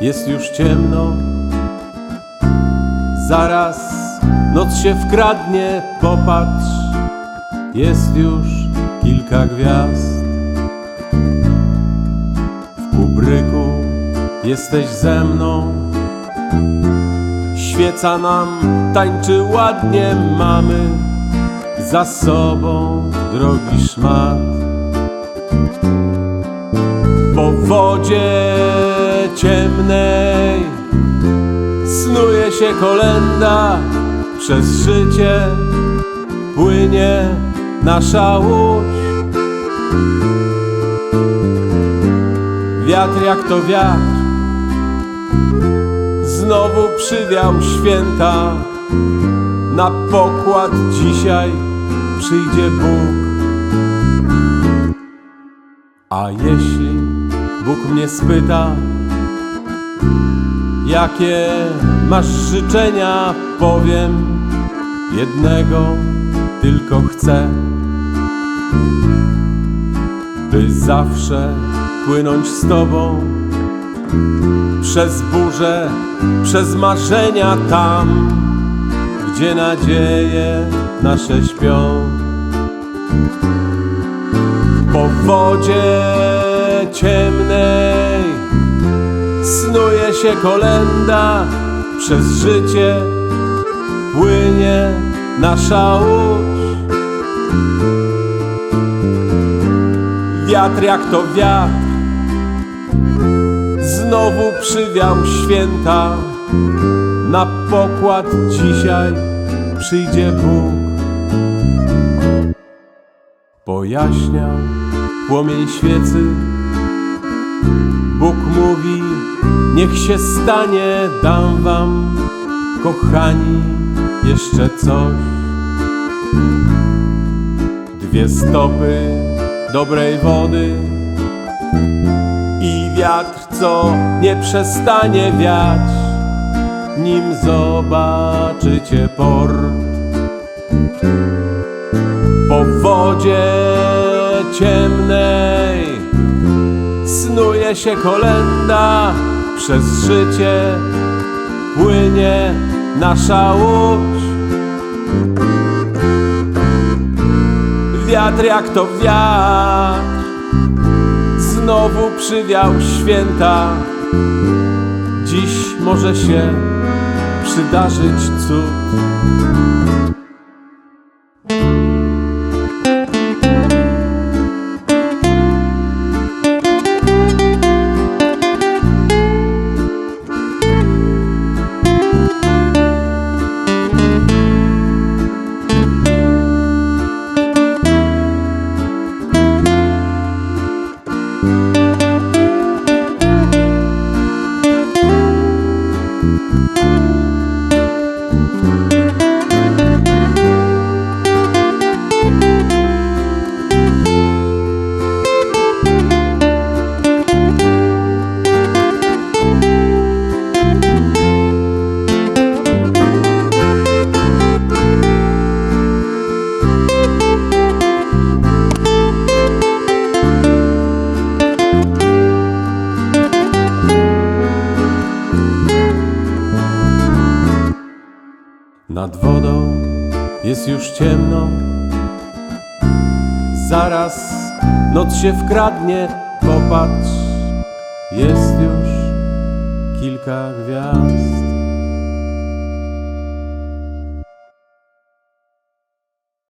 Jest już ciemno. Zaraz noc się wkradnie, popatrz, jest już kilka gwiazd. W kubryku jesteś ze mną. Świeca nam tańczy ładnie, mamy za sobą drogi szmat. Po wodzie ciemnej snuje się kolenda, przez życie płynie nasza łódź. Wiatr jak to wiatr znowu przywiał święta. Na pokład dzisiaj przyjdzie Bóg. A jeśli Bóg mnie spyta, jakie masz życzenia, powiem. Jednego tylko chcę, by zawsze płynąć z Tobą. Przez burzę, przez marzenia tam, gdzie nadzieje nasze śpią. Po wodzie ciemnej się kolenda, przez życie płynie nasza łódź. Wiatr jak to wiatr znowu przywiał święta. Na pokład dzisiaj przyjdzie Bóg. Pojaśniał płomień świecy. Bóg mówi, niech się stanie, dam wam, kochani, jeszcze coś. Dwie stopy dobrej wody i wiatr, co nie przestanie wiać, nim zobaczycie port. Po wodzie ciemnej snuje się kolenda, przez życie płynie nasza łódź. Wiatr jak to wiatr znowu przywiał święta. Dziś może się przydarzyć cud. Nad wodą jest już ciemno. Zaraz noc się wkradnie, popatrz, jest już kilka gwiazd.